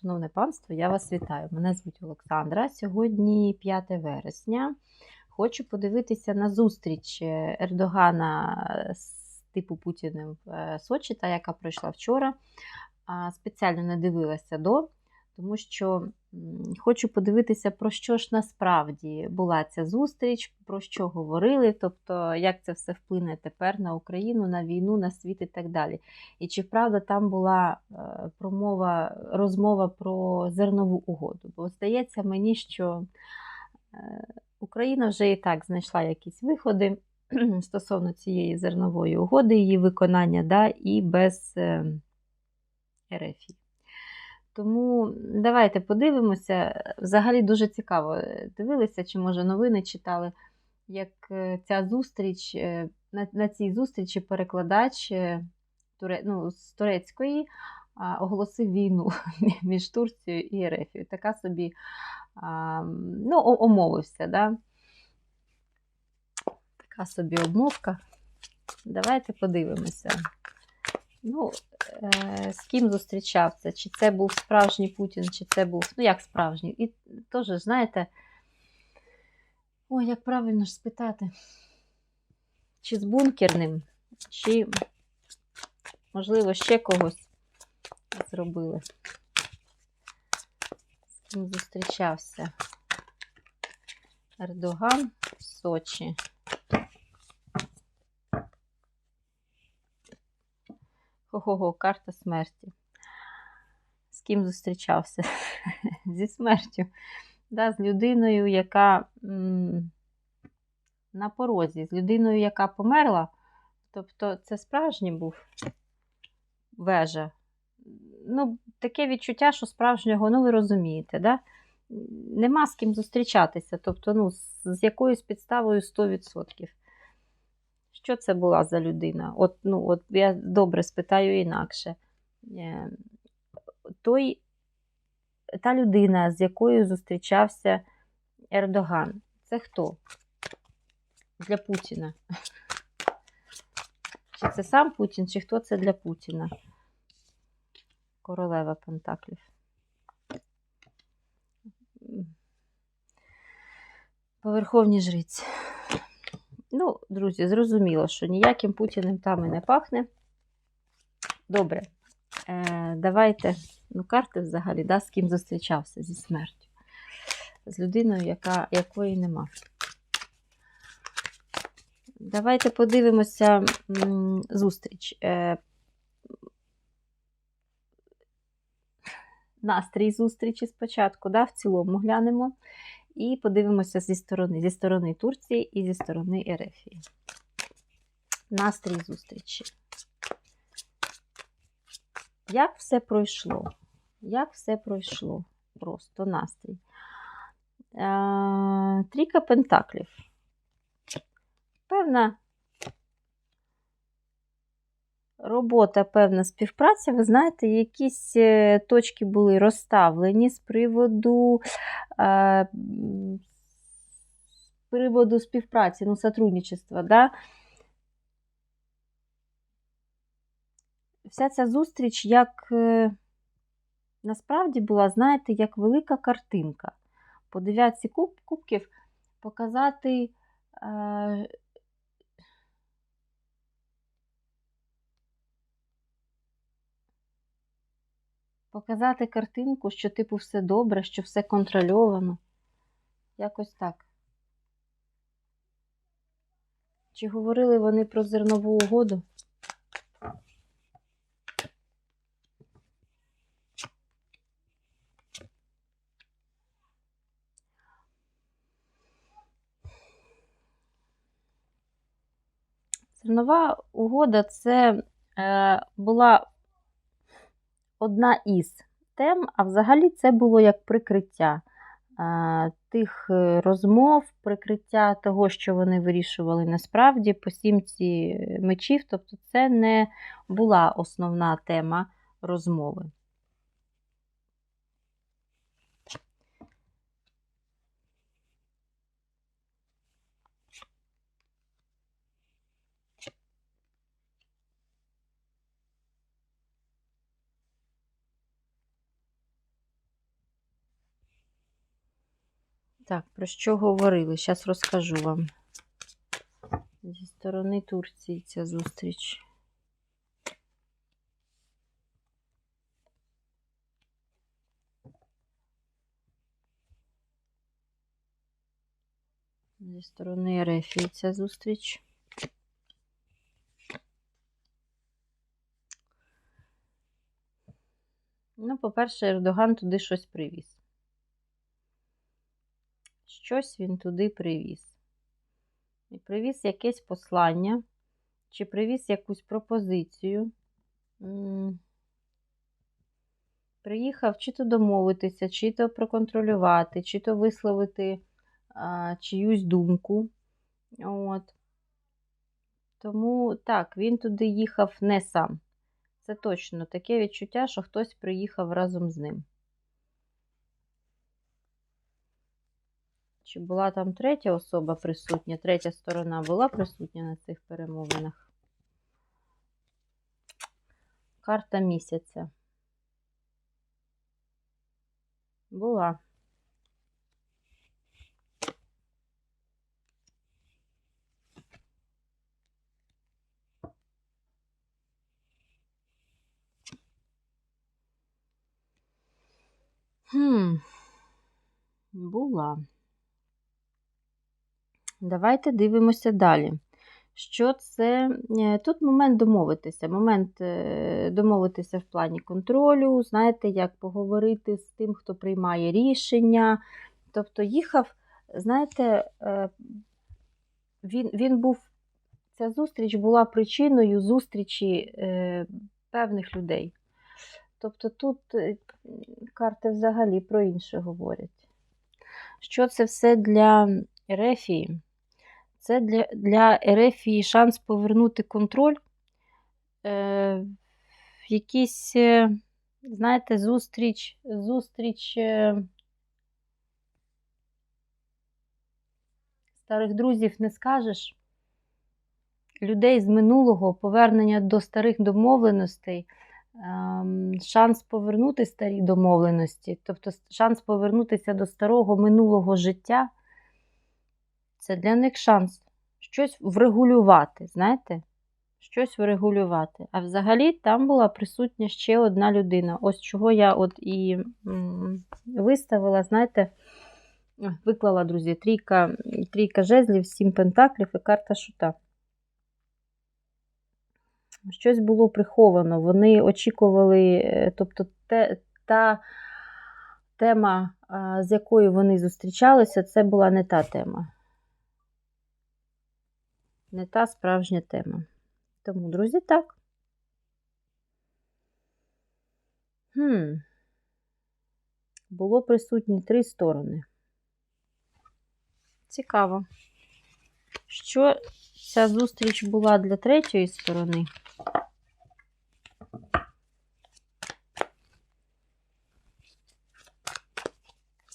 Шановне панство, я вас вітаю. Мене звуть Олександра. Сьогодні 5 вересня. Хочу подивитися на зустріч е, Ердогана з типу Путіним в е, Сочі, та яка пройшла вчора. Спеціально не дивилася до, тому що хочу подивитися, про що ж насправді була ця зустріч, про що говорили, тобто як це все вплине тепер на Україну, на війну, на світ і так далі. І чи правда там була е, промова, розмова про зернову угоду? Бо здається мені, що е, Україна вже і так знайшла якісь виходи стосовно цієї зернової угоди, її виконання, да, і без е, РФ. Тому давайте подивимося. Взагалі дуже цікаво е, дивилися, чи, може, новини читали, як е, ця зустріч, е, на на цій зустрічі перекладач туре, ну, з турецької оголосив війну між Турцією і Ерефією. Така собі ну, омовився. Да? Така собі обмовка. Давайте подивимося. Ну, е, з ким зустрічався? Чи це був справжній Путін, чи це був, ну, як справжній. І теж, знаєте, ой, як правильно ж спитати, чи з бункерним, чи, можливо, ще когось зробили. З ким зустрічався Ердоган в Сочі. Ого, карта смерті. З ким зустрічався? Зі смертю. Да, З людиною, яка м на порозі, з людиною, яка померла. Тобто це справжній був вежа. Ну, Таке відчуття, що справжнього, ну, ви розумієте, да? нема з ким зустрічатися. Тобто, ну, з, якоюсь підставою 100%. Що це була за людина? От, ну, от Я добре спитаю інакше. Е, той, Та людина, з якою зустрічався Ердоган, це хто? Для Путіна? Чи це сам Путін, чи хто це для Путіна? Королева Пентаклів. Поверховні жриці. Ну, друзі, зрозуміло, що ніяким Путіним там і не пахне. Добре, е, давайте, ну, карти взагалі, да, з ким зустрічався зі смертю. З людиною, яка, якої нема. Давайте подивимося зустріч. Е, Настрій зустрічі спочатку, да, в цілому глянемо. І подивимося зі сторони зі сторони Турції і зі сторони Ерефії. Настрій зустрічі. Як все пройшло? Як все пройшло? Просто настрій. Е, Трійка Пентаклів. Певна робота, певна співпраця, ви знаєте, якісь е, точки були розставлені з приводу е, приводу співпраці, ну, сотрудничества, да? Вся ця зустріч, як е, насправді була, знаєте, як велика картинка. По дев'ятці куб, кубків показати Показати картинку, що, типу, все добре, що все контрольовано. Якось так. Чи говорили вони про зернову угоду? Зернова угода це е, була одна із тем, а взагалі це було як прикриття тих е, розмов, прикриття того, що вони вирішували насправді по сімці мечів, тобто це не була основна тема розмови. Так, про що говорили? Зараз розкажу вам. Зі сторони Турції ця зустріч. Зі сторони Ерефії ця зустріч. Ну, по-перше, Ердоган туди щось привіз. Щось він туди привіз. І привіз якесь послання, чи привіз якусь пропозицію. Приїхав чи то домовитися, чи то проконтролювати, чи то висловити а, чиюсь думку. От. Тому так, він туди їхав не сам. Це точно таке відчуття, що хтось приїхав разом з ним. Чи була там третя особа присутня, третя сторона була присутня на цих перемовинах? Карта місяця. Була. Хм, була. Давайте дивимося далі. Що це? Е, тут момент домовитися. Момент е, домовитися в плані контролю, знаєте, як поговорити з тим, хто приймає рішення. Тобто, їхав, знаєте, е, він він був, ця зустріч була причиною зустрічі певних людей. Тобто тут карти взагалі про інше говорять. Що це все для Ерефії? Це для для Ерефії шанс повернути контроль е, якісь, е, знаєте, зустріч, зустріч е, старих друзів не скажеш. Людей з минулого, повернення до старих домовленостей, ем, шанс повернути старі домовленості, тобто шанс повернутися до старого минулого життя. Це для них шанс щось врегулювати, знаєте? Щось врегулювати. А взагалі там була присутня ще одна людина. Ось чого я от і виставила, знаєте, виклала, друзі, трійка трійка жезлів, сім пентаклів і карта шута. Щось було приховано. Вони очікували, е, тобто те, та тема, з якою вони зустрічалися, це була не та тема не та справжня тема. Тому, друзі, так. Хм. Було присутні три сторони. Цікаво. Що ця зустріч була для третьої сторони?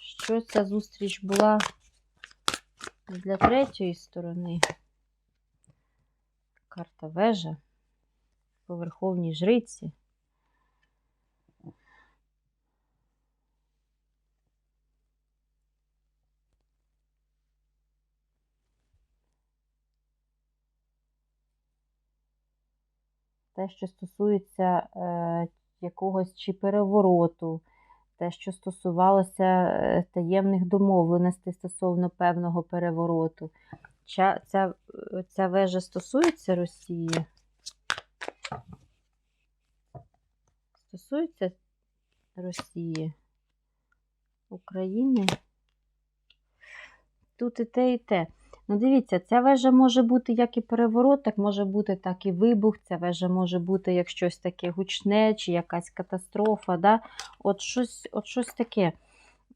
Що ця зустріч була для третьої сторони? Карта вежа по верховній жриці. Те, що стосується е, якогось чи перевороту, те, що стосувалося е, таємних домовленостей стосовно певного перевороту. Ця, ця, ця вежа стосується Росії? Стосується Росії, України. Тут і те, і те. Ну, дивіться, ця вежа може бути як і переворот, так може бути так і вибух. Ця вежа може бути як щось таке гучне, чи якась катастрофа. Да? От щось от щось таке.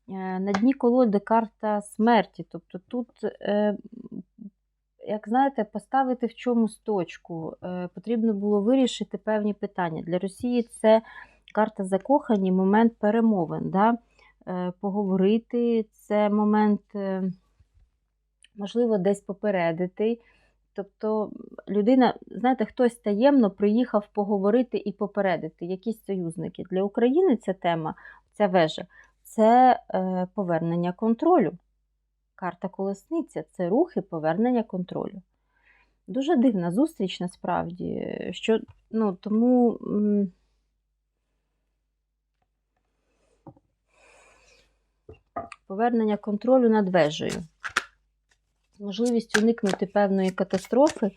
Е, на дні колоди карта смерті. Тобто тут е, як знаєте, поставити в чомусь точку. Е, потрібно було вирішити певні питання. Для Росії це карта закохані, момент перемовин. Да? Е, поговорити, це момент, е, можливо, десь попередити. Тобто людина, знаєте, хтось таємно приїхав поговорити і попередити якісь союзники. Для України ця тема, ця вежа це повернення контролю. Карта колесниця це рухи повернення контролю. Дуже дивна зустріч насправді. Що, ну, тому. Повернення контролю над вежею. Можливість уникнути певної катастрофи,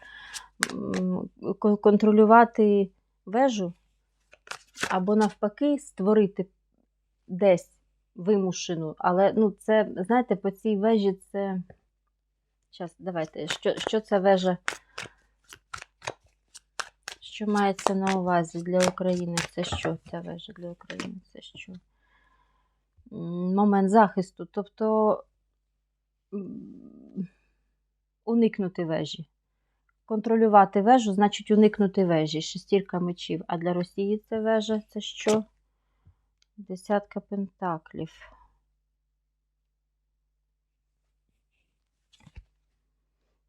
контролювати вежу, або навпаки, створити десь вимушену. Але ну, це, знаєте, по цій вежі це. Зараз, давайте, що, що ця вежа? Що мається на увазі для України? Це що ця вежа для України? Це що? Момент захисту. Тобто уникнути вежі. Контролювати вежу значить уникнути вежі. Шестірка мечів. А для Росії це вежа це що? Десятка пентаклів.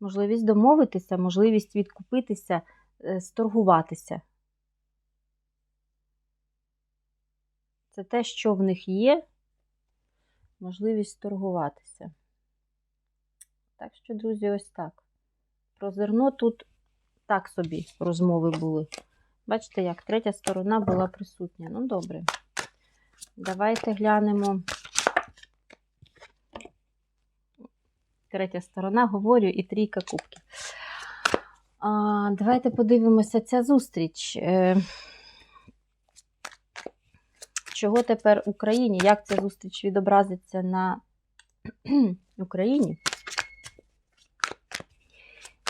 Можливість домовитися, можливість відкупитися, е, сторгуватися. Це те, що в них є, можливість торгуватися. Так що, друзі, ось так. Про зерно тут так собі розмови були. Бачите, як третя сторона була присутня. Ну, добре. Давайте глянемо. Третя сторона, говорю, і трійка кубків. А, давайте подивимося ця зустріч. Е, чого тепер Україні? Як ця зустріч відобразиться на Україні?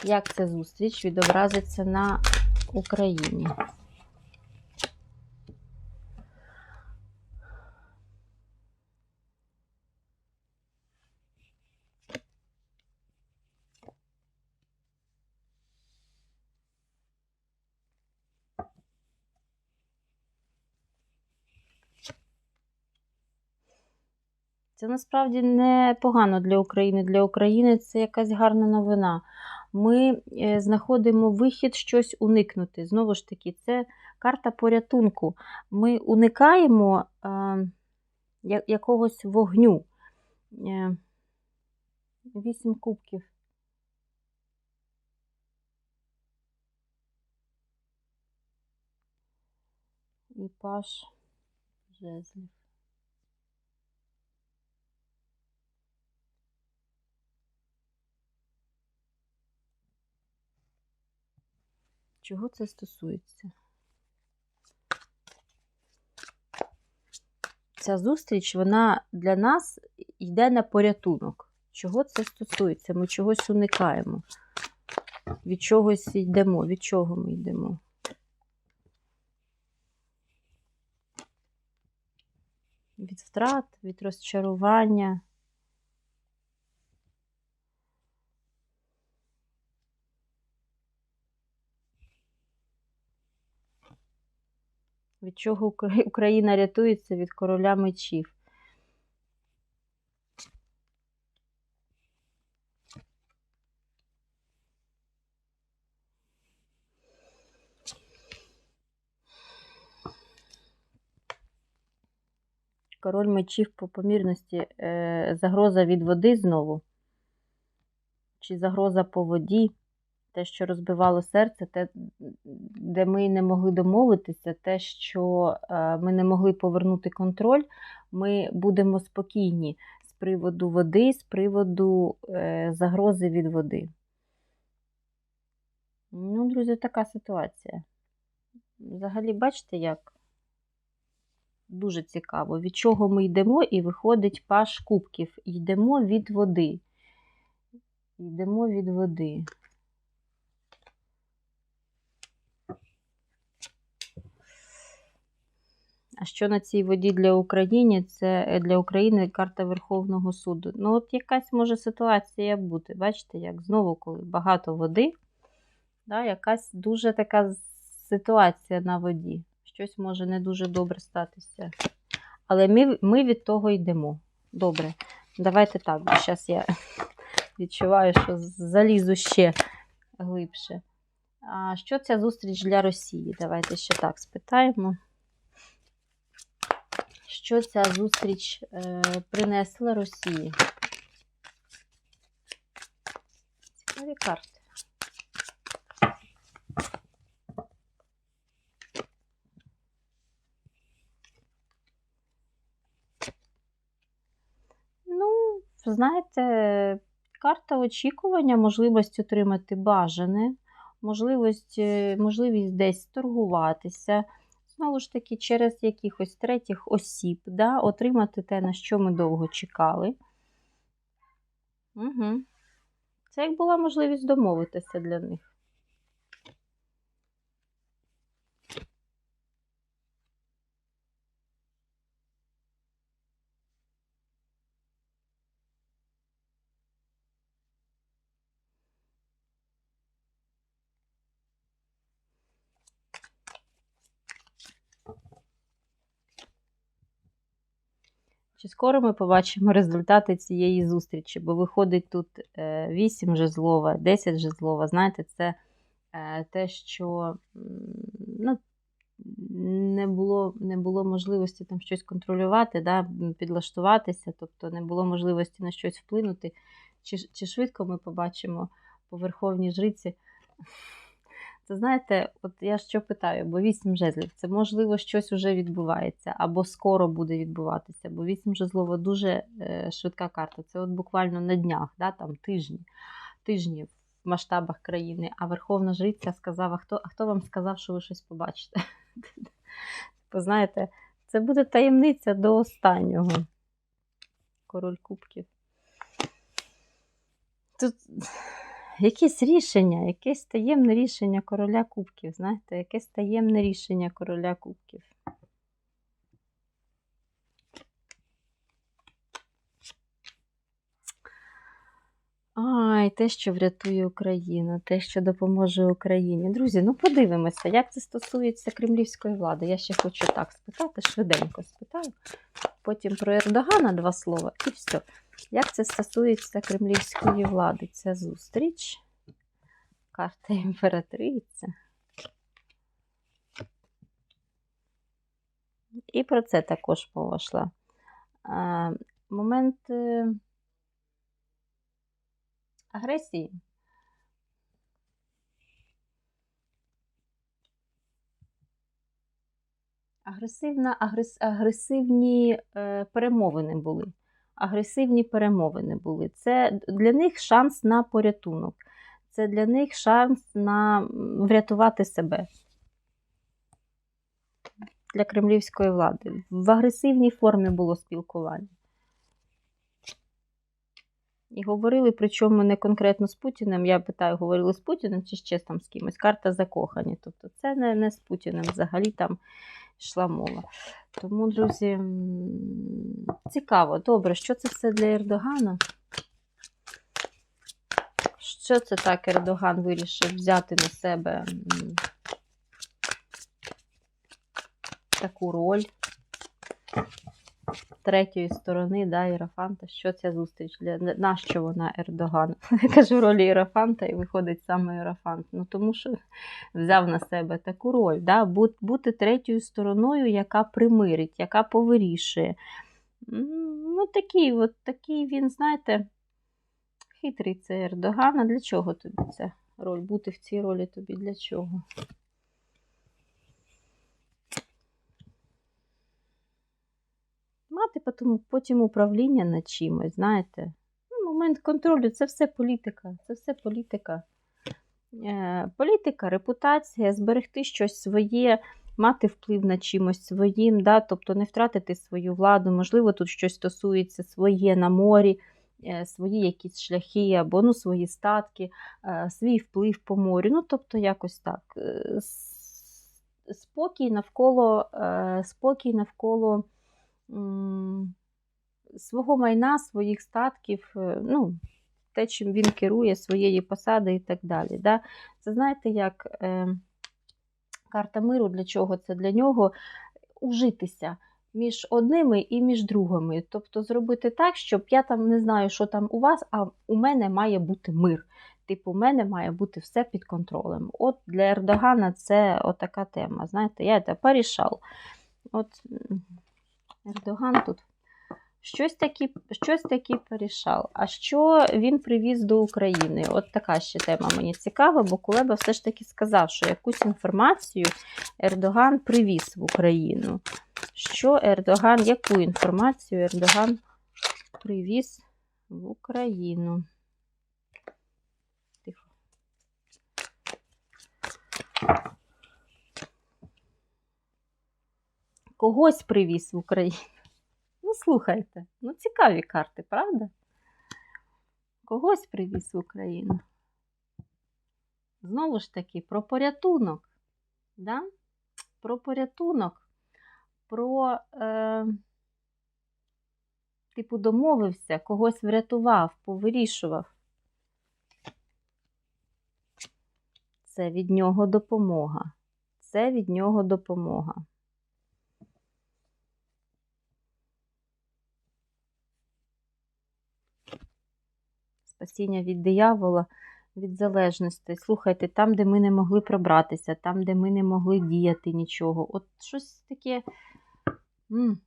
Як ця зустріч відобразиться на Україні? Це насправді не погано для України. Для України це якась гарна новина. Ми е, знаходимо вихід щось уникнути. Знову ж таки, це карта порятунку. Ми уникаємо е, якогось вогню. Е, Вісім кубків. І паш жезлів. Чого це стосується? Ця зустріч, вона для нас йде на порятунок. Чого це стосується? Ми чогось уникаємо. Від чогось йдемо. Від чого ми йдемо? Від втрат, від розчарування. Чого Україна рятується від короля мечів. Король мечів по помірності. Е, загроза від води знову. Чи загроза по воді. Те, що розбивало серце, те, де ми не могли домовитися, те, що е, ми не могли повернути контроль, ми будемо спокійні з приводу води, з приводу е, загрози від води. Ну, друзі, така ситуація. Взагалі, бачите, як дуже цікаво, від чого ми йдемо, і виходить паш кубків. Йдемо від води. Йдемо від води. А що на цій воді для України? Це е, для України карта Верховного суду. Ну, от якась може ситуація бути. Бачите, як знову, коли багато води, да, якась дуже така ситуація на воді. Щось може не дуже добре статися. Але ми, ми від того йдемо. Добре. Давайте так, бо зараз я відчуваю, що залізу ще глибше. А що ця зустріч для Росії? Давайте ще так спитаємо. Що ця зустріч е, принесла Росії? Цікаві карти. Ну, знаєте, карта очікування, можливість отримати бажане, можливість, е, можливість десь торгуватися. Знову ж таки, через якихось третіх осіб, да, отримати те, на що ми довго чекали. Угу. Це як була можливість домовитися для них. Чи скоро ми побачимо результати цієї зустрічі? Бо виходить тут 8 жезлова, 10 жезлова. Знаєте, це е, те, що ну, не було не було можливості там щось контролювати, да, підлаштуватися, тобто не було можливості на щось вплинути. Чи, Чи швидко ми побачимо по Верховній Жриці? Це знаєте, от я що питаю, бо вісім жезлів, це можливо щось вже відбувається, або скоро буде відбуватися, бо вісім жезлова дуже е, швидка карта. Це от буквально на днях, да, там тижні, тижні в масштабах країни. А Верховна Жриця сказала, хто, а хто вам сказав, що ви щось побачите? Знаєте, це буде таємниця до останнього. Король Кубків. Тут якесь рішення, якесь таємне рішення короля кубків. Знаєте, якесь таємне рішення короля кубків. Ай, те, що врятує Україну, те, що допоможе Україні. Друзі, ну подивимося, як це стосується кремлівської влади. Я ще хочу так спитати, швиденько спитаю. Потім про Ердогана два слова і все. Як це стосується кремлівської влади? Ця зустріч? Карта імператриця. І про це також мова йшла. Момент е, агресії. Агресивна, агрес, агресивні е, перемовини були. Агресивні перемовини були. Це для них шанс на порятунок це для них шанс на врятувати себе для кремлівської влади. В агресивній формі було спілкування. І говорили, причому не конкретно з Путіним. Я питаю, говорили з Путіним чи ще там з кимось. Карта закохані. Тобто це не, не з Путіним взагалі там йшла мова. Тому, друзі, цікаво, добре, що це все для Ердогана? Що це так Ердоган вирішив взяти на себе таку роль третьої сторони, да, Ірафанта? Що ця зустріч? Для Нащо вона Ердоган? Я кажу ролі Ірафанта і виходить саме Ірафант. Ну, тому що взяв на себе таку роль, да, бути третьою стороною, яка примирить, яка повирішує. Ну, такий, от такий він, знаєте. Хитрий це Ердоган. А для чого тобі ця роль? Бути в цій ролі тобі для чого? Мати потім, управління над чимось, знаєте. Ну, Момент контролю це все політика. Це все політика. Е, Політика, репутація, зберегти щось своє, мати вплив на чимось своїм, да? тобто не втратити свою владу, можливо, тут щось стосується своє на морі. Е, свої якісь шляхи або ну, свої статки, е, свій вплив по морю. Ну, тобто, якось так. Е, спокій навколо спокій навколо свого майна, своїх статків, ну, те, чим він керує своєї посади і так далі. Да? Це знаєте, як карта миру для чого це для нього ужитися між одними і між другими. Тобто зробити так, щоб я там не знаю, що там у вас, а у мене має бути мир. Типу, у мене має бути все під контролем. От для Ердогана це отака тема. Знаєте, я це порішав. От Ердоган тут Щось таки, щось таки порішав. А що він привіз до України? От така ще тема мені цікава, бо Кулеба все ж таки сказав, що якусь інформацію Ердоган привіз в Україну. Що Ердоган, яку інформацію Ердоган привіз в Україну? Тихо. Когось привіз в Україну. Ну, слухайте, ну цікаві карти, правда? Когось привіз в Україну. Знову ж таки, про порятунок. Да? Про порятунок, про, е, типу, домовився, когось врятував, повирішував. Це від нього допомога. Це від нього допомога. Спасіння від диявола, від залежності. Слухайте, там, де ми не могли пробратися, там, де ми не могли діяти нічого. От щось таке. М.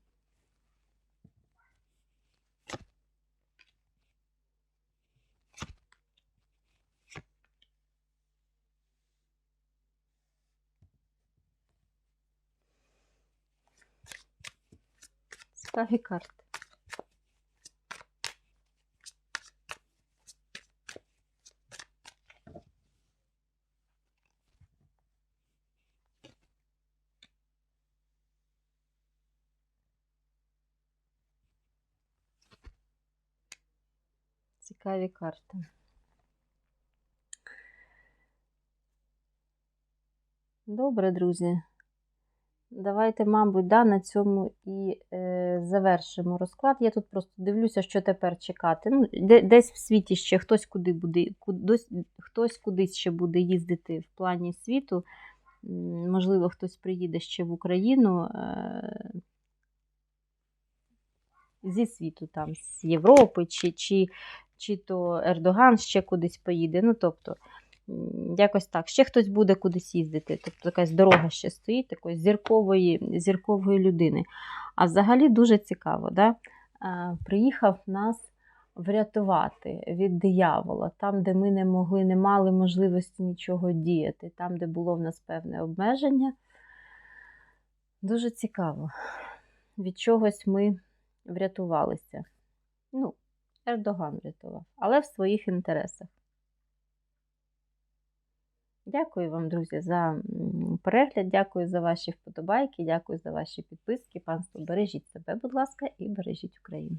Цікаві карти. Цікаві карти. Добре, друзі. Давайте, мабуть, да, на цьому і е, завершимо розклад. Я тут просто дивлюся, що тепер чекати. Ну, де, Десь в світі ще хтось куди буде, кудись, хтось кудись ще буде їздити в плані світу. Можливо, хтось приїде ще в Україну. Е, Зі світу, там, з Європи, чи чи, чи то Ердоган ще кудись поїде. Ну, тобто, якось так. Ще хтось буде кудись їздити. Тобто якась дорога ще стоїть, такої зіркової зіркової людини. А взагалі дуже цікаво, да? приїхав нас врятувати від диявола, там, де ми не могли, не мали можливості нічого діяти, там, де було в нас певне обмеження. Дуже цікаво. Від чогось ми врятувалися. Ну, Ердоган врятував, але в своїх інтересах. Дякую вам, друзі, за перегляд, дякую за ваші вподобайки, дякую за ваші підписки. Панство, бережіть себе, будь ласка, і бережіть Україну.